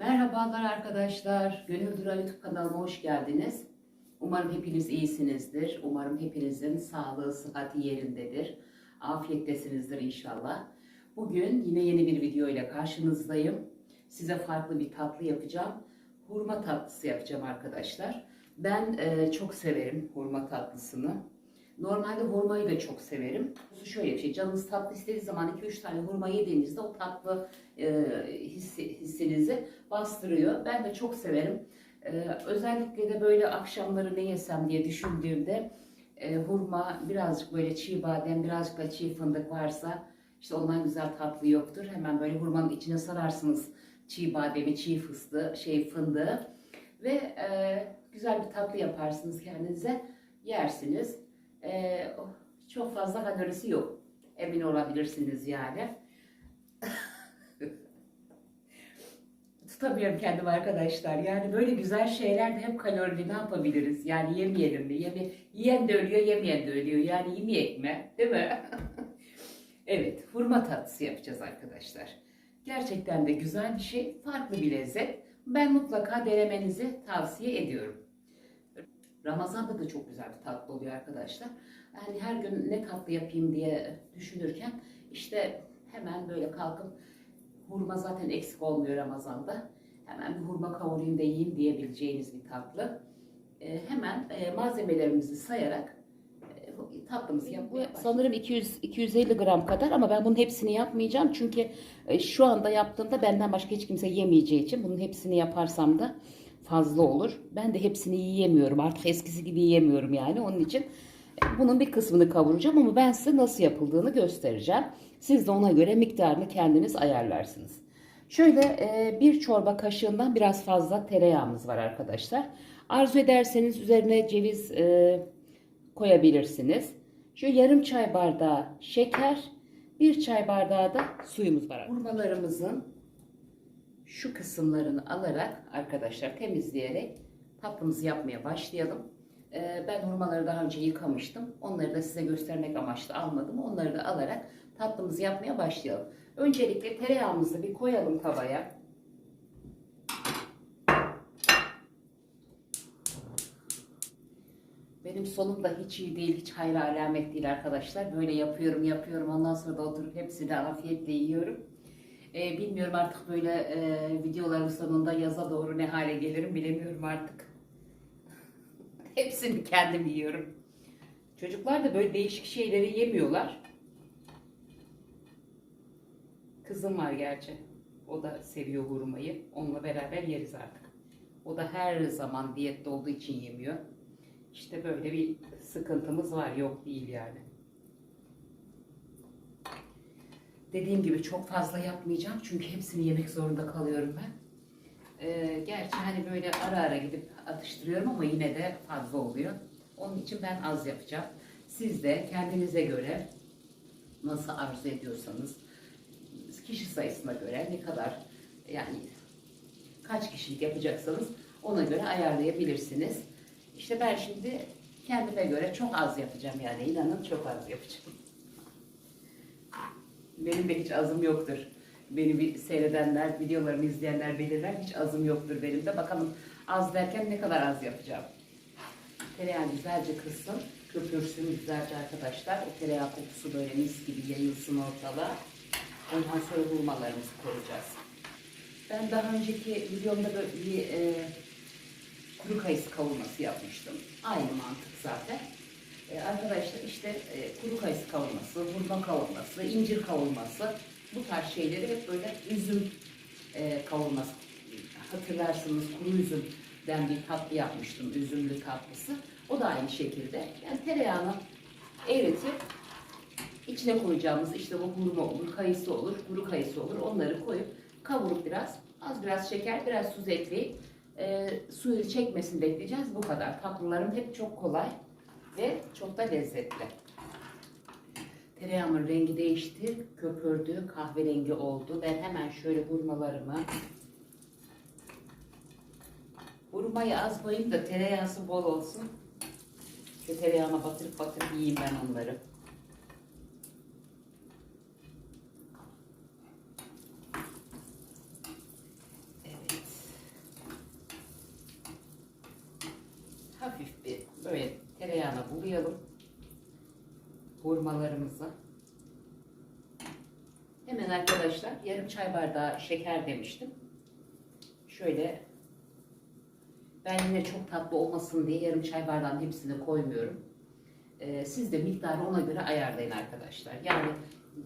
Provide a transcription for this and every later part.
Merhabalar arkadaşlar. Gönül Dura YouTube kanalıma hoş geldiniz. Umarım hepiniz iyisinizdir. Umarım hepinizin sağlığı, sıhhati yerindedir. Afiyettesinizdir inşallah. Bugün yine yeni bir video ile karşınızdayım. Size farklı bir tatlı yapacağım. Hurma tatlısı yapacağım arkadaşlar. Ben e, çok severim hurma tatlısını. Normalde hurmayı da çok severim. Şöyle bir şey, canınız tatlı istediği zaman 2-3 tane hurma yediğinizde o tatlı e, hissi, hissinizi bastırıyor. Ben de çok severim. E, özellikle de böyle akşamları ne yesem diye düşündüğümde e, hurma, birazcık böyle çiğ badem, birazcık da çiğ fındık varsa işte ondan güzel tatlı yoktur. Hemen böyle hurmanın içine sararsınız çiğ bademi, çiğ fıstığı, şey fındığı ve e, güzel bir tatlı yaparsınız kendinize yersiniz. E, çok fazla kalorisi yok. Emin olabilirsiniz yani. Tutamıyorum kendimi arkadaşlar. Yani böyle güzel şeyler de hep kalorili ne yapabiliriz? Yani yemeyelim mi? Yeme yiyen de ölüyor, yemeyen de ölüyor. Yani yemeyek mi? Değil mi? evet, hurma tatlısı yapacağız arkadaşlar. Gerçekten de güzel bir şey, farklı bir lezzet. Ben mutlaka denemenizi tavsiye ediyorum. Ramazan'da da çok güzel bir tatlı oluyor arkadaşlar. Yani her gün ne tatlı yapayım diye düşünürken işte hemen böyle kalkıp hurma zaten eksik olmuyor Ramazan'da. Hemen bir hurma kavurayım da yiyeyim diyebileceğiniz bir tatlı. Ee, hemen e, malzemelerimizi sayarak e, tatlımızı yapmaya Sanırım 200 250 gram kadar ama ben bunun hepsini yapmayacağım. Çünkü e, şu anda yaptığımda benden başka hiç kimse yemeyeceği için bunun hepsini yaparsam da fazla olur. Ben de hepsini yiyemiyorum. Artık eskisi gibi yiyemiyorum yani. Onun için e, bunun bir kısmını kavuracağım ama ben size nasıl yapıldığını göstereceğim. Siz de ona göre miktarını kendiniz ayarlarsınız. Şöyle e, bir çorba kaşığından biraz fazla tereyağımız var arkadaşlar. Arzu ederseniz üzerine ceviz e, koyabilirsiniz. Şöyle yarım çay bardağı şeker, bir çay bardağı da suyumuz var. Hurmalarımızın şu kısımlarını alarak arkadaşlar temizleyerek tatlımızı yapmaya başlayalım. Ee, ben hurmaları daha önce yıkamıştım. Onları da size göstermek amaçlı almadım. Onları da alarak tatlımızı yapmaya başlayalım. Öncelikle tereyağımızı bir koyalım tavaya. Benim sonum da hiç iyi değil, hiç hayra alamet değil arkadaşlar. Böyle yapıyorum, yapıyorum. Ondan sonra da oturup hepsini afiyetle yiyorum. Ee, bilmiyorum artık böyle e, videoların sonunda yaza doğru ne hale gelirim bilemiyorum artık. Hepsini kendim yiyorum. Çocuklar da böyle değişik şeyleri yemiyorlar. Kızım var gerçi. O da seviyor hurmayı. Onunla beraber yeriz artık. O da her zaman diyette olduğu için yemiyor. İşte böyle bir sıkıntımız var. Yok değil yani. Dediğim gibi çok fazla yapmayacağım. Çünkü hepsini yemek zorunda kalıyorum ben. Ee, gerçi hani böyle ara ara gidip atıştırıyorum ama yine de fazla oluyor. Onun için ben az yapacağım. Siz de kendinize göre nasıl arzu ediyorsanız kişi sayısına göre ne kadar yani kaç kişilik yapacaksanız ona göre ayarlayabilirsiniz. İşte ben şimdi kendime göre çok az yapacağım yani inanın çok az yapacağım. Benim de hiç azım yoktur. Beni bir seyredenler, videolarımı izleyenler bilirler. Hiç azım yoktur benim de. Bakalım az derken ne kadar az yapacağım. Tereyağı güzelce kızsın. Köpürsün güzelce arkadaşlar. O tereyağı kokusu böyle mis gibi yayılsın ortalığa. Ondan sonra hurmalarımızı koyacağız. Ben daha önceki videomda böyle bir e, kuru kayısı kavurması yapmıştım. Aynı mantık zaten. E, arkadaşlar işte e, kuru kayısı kavurması, hurma kavurması, incir kavurması bu tarz şeyleri hep böyle üzüm e, kavurması. Hatırlarsınız kuru üzümden bir tatlı yapmıştım, üzümlü tatlısı. O da aynı şekilde. Yani tereyağını eritip içine koyacağımız işte bu hurma olur, kayısı olur, kuru kayısı olur. Onları koyup kavurup biraz, az biraz şeker, biraz tuz ekleyip e, suyu çekmesini bekleyeceğiz. Bu kadar. Tatlılarım hep çok kolay ve çok da lezzetli. Tereyağımın rengi değişti, köpürdü, kahverengi oldu. Ben hemen şöyle hurmalarımı Hurmayı az koyayım da tereyağısı bol olsun. Şu tereyağına batırıp batırıp yiyeyim ben onları. Evet. hafif bir böyle tereyağına bulayalım. Hurmalarımızı. Hemen arkadaşlar yarım çay bardağı şeker demiştim. Şöyle ben yine çok tatlı olmasın diye yarım çay bardağının hepsini koymuyorum. Ee, siz de miktarı ona göre ayarlayın arkadaşlar. Yani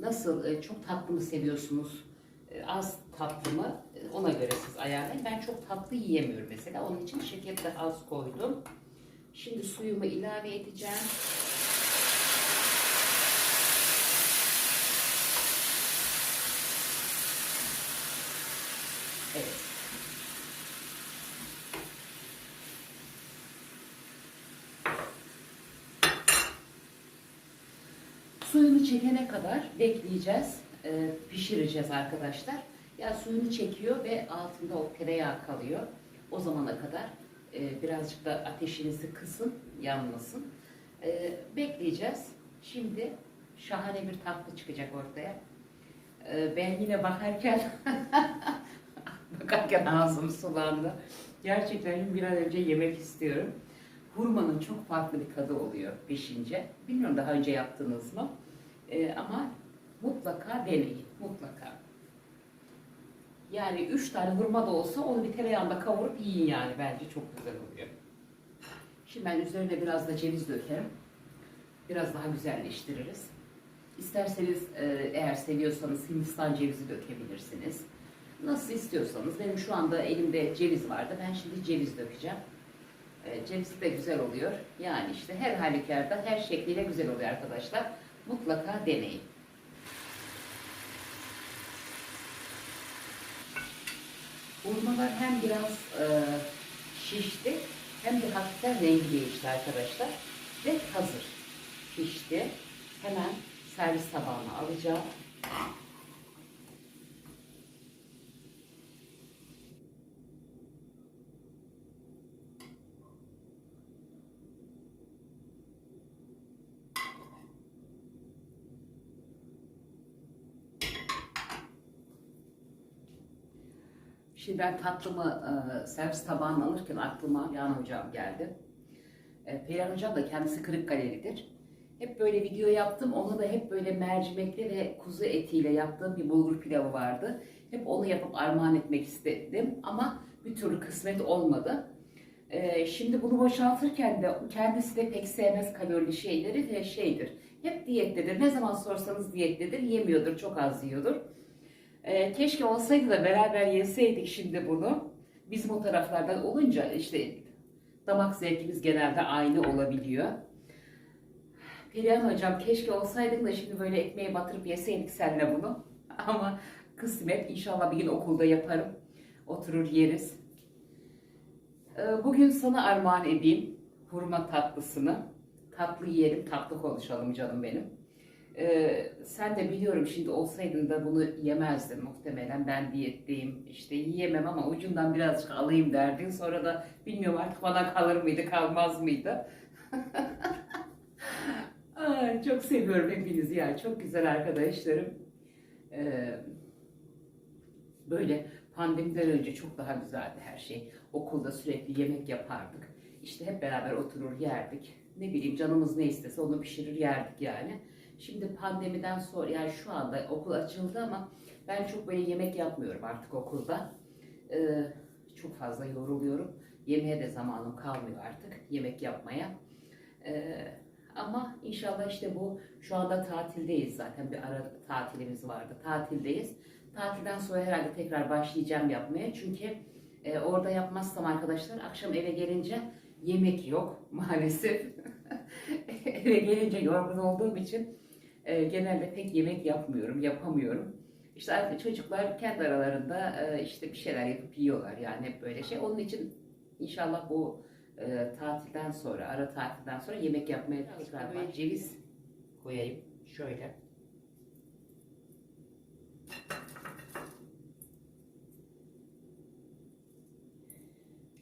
nasıl e, çok tatlı mı seviyorsunuz, e, az tatlı mı e, ona göre siz ayarlayın. Ben çok tatlı yiyemiyorum mesela. Onun için şeker de az koydum. Şimdi suyumu ilave edeceğim. Evet. Suyunu çekene kadar bekleyeceğiz, e, pişireceğiz arkadaşlar. Ya suyunu çekiyor ve altında o tereyağı kalıyor. O zamana kadar e, birazcık da ateşinizi kısın, yanmasın. E, bekleyeceğiz. Şimdi şahane bir tatlı çıkacak ortaya. E, ben yine bakarken bakarken ağzım sulandı. Gerçekten bir an önce yemek istiyorum. Hurmanın çok farklı bir tadı oluyor pişince. Bilmiyorum daha önce yaptınız mı? Ee, ama mutlaka deneyin. Mutlaka. Yani üç tane hurma da olsa onu bir tereyağında kavurup yiyin yani. Bence çok güzel oluyor. Şimdi ben üzerine biraz da ceviz dökerim. Biraz daha güzelleştiririz. İsterseniz e, eğer seviyorsanız Hindistan cevizi dökebilirsiniz. Nasıl istiyorsanız. Benim şu anda elimde ceviz vardı. Ben şimdi ceviz dökeceğim. E, Ceviz de güzel oluyor. Yani işte her halükarda her şekliyle güzel oluyor arkadaşlar. Mutlaka deneyin. Hurmalar hem biraz e, şişti hem de hafiften rengi değişti arkadaşlar. Ve hazır. Pişti. Hemen servis tabağına alacağım. Şimdi ben tatlımı e, servis tabağına alırken aklıma Perihan Hocam geldi. E, Perihan Hocam da kendisi Kırıkkale'lidir. Hep böyle video yaptım. Onu da hep böyle mercimekli ve kuzu etiyle yaptığım bir bulgur pilavı vardı. Hep onu yapıp armağan etmek istedim ama bir türlü kısmet olmadı. E, şimdi bunu boşaltırken de kendisi de pek sevmez kalorili şeyleri ve şeydir. Hep diyettedir. Ne zaman sorsanız diyettedir. Yemiyordur, çok az yiyordur. Ee, keşke olsaydı da beraber yeseydik şimdi bunu. Bizim o taraflardan olunca işte damak zevkimiz genelde aynı olabiliyor. Perihan hocam keşke olsaydık da şimdi böyle ekmeğe batırıp yeseydik seninle bunu. Ama kısmet inşallah bir gün okulda yaparım. Oturur yeriz. Ee, bugün sana armağan edeyim hurma tatlısını. Tatlı yiyelim, tatlı konuşalım canım benim. Ee, sen de biliyorum şimdi olsaydın da bunu yemezdin muhtemelen. Ben diyetteyim işte yiyemem ama ucundan birazcık alayım derdin. Sonra da bilmiyorum artık bana kalır mıydı kalmaz mıydı. Ay, çok seviyorum hepinizi ya. Çok güzel arkadaşlarım. Ee, böyle pandemiden önce çok daha güzeldi her şey. Okulda sürekli yemek yapardık. İşte hep beraber oturur yerdik. Ne bileyim canımız ne istese onu pişirir yerdik yani. Şimdi pandemiden sonra yani şu anda okul açıldı ama ben çok böyle yemek yapmıyorum artık okulda. Ee, çok fazla yoruluyorum. Yemeğe de zamanım kalmıyor artık yemek yapmaya. Ee, ama inşallah işte bu şu anda tatildeyiz zaten bir ara tatilimiz vardı. Tatildeyiz. Tatilden sonra herhalde tekrar başlayacağım yapmaya. Çünkü e, orada yapmazsam arkadaşlar akşam eve gelince yemek yok maalesef. eve gelince yorgun olduğum için e, genelde pek yemek yapmıyorum, yapamıyorum. İşte artık çocuklar kendi aralarında e, işte bir şeyler yapıp yiyorlar yani hep böyle şey. Onun için inşallah bu e, tatilden sonra, ara tatilden sonra yemek yapmaya tekrar böyle ceviz koyayım. Şöyle.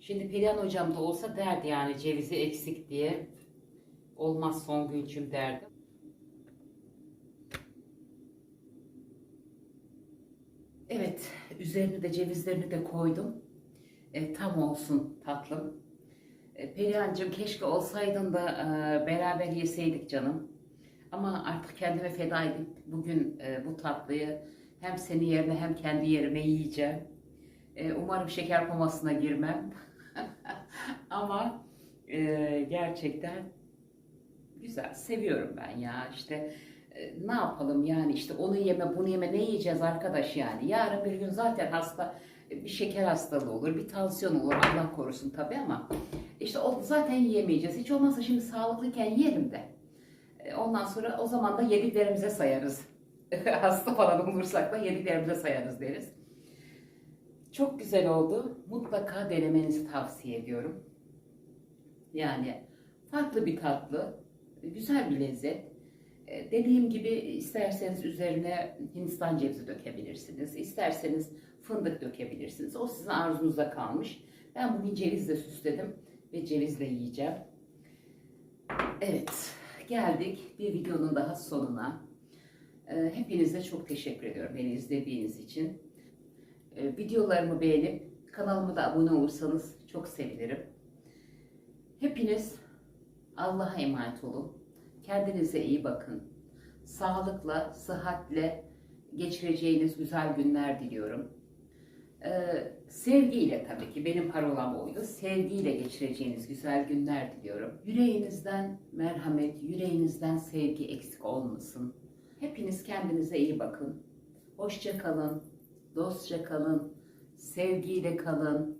Şimdi Perihan hocam da olsa derdi yani cevizi eksik diye. Olmaz son güncüm derdi. Evet, üzerine de cevizlerini de koydum. E, tam olsun tatlım. E, Perihan'cığım keşke olsaydın da e, beraber yeseydik canım. Ama artık kendime feda edip bugün e, bu tatlıyı hem senin yerine hem kendi yerime yiyeceğim. E, umarım şeker komasına girmem. Ama e, gerçekten güzel. Seviyorum ben ya. İşte ne yapalım yani işte onu yeme bunu yeme ne yiyeceğiz arkadaş yani. Yarın bir gün zaten hasta e, bir şeker hastalığı olur, bir tansiyon olur Allah korusun tabii ama işte o zaten yiyemeyeceğiz. Hiç olmazsa şimdi sağlıklıyken yiyelim de. E, Ondan sonra o zaman da yediklerimize sayarız. Hasta falan olursak da yediklerimize sayarız deriz. Çok güzel oldu. Mutlaka denemenizi tavsiye ediyorum. Yani farklı bir tatlı, güzel bir lezzet. E, Dediğim gibi isterseniz üzerine Hindistan cevizi dökebilirsiniz. İsterseniz fındık dökebilirsiniz. O sizin arzunuzda kalmış. Ben bugün cevizle süsledim ve cevizle yiyeceğim. Evet, geldik bir videonun daha sonuna. E, Hepinize çok teşekkür ediyorum beni izlediğiniz için. E, Videolarımı beğenip kanalıma da abone olursanız çok sevinirim. Hepiniz Allah'a emanet olun. Kendinize iyi bakın. Sağlıkla, sıhhatle geçireceğiniz güzel günler diliyorum. Ee, sevgiyle tabii ki benim parolam oydu. Sevgiyle geçireceğiniz güzel günler diliyorum. Yüreğinizden merhamet, yüreğinizden sevgi eksik olmasın. Hepiniz kendinize iyi bakın. Hoşça kalın, dostça kalın, sevgiyle kalın.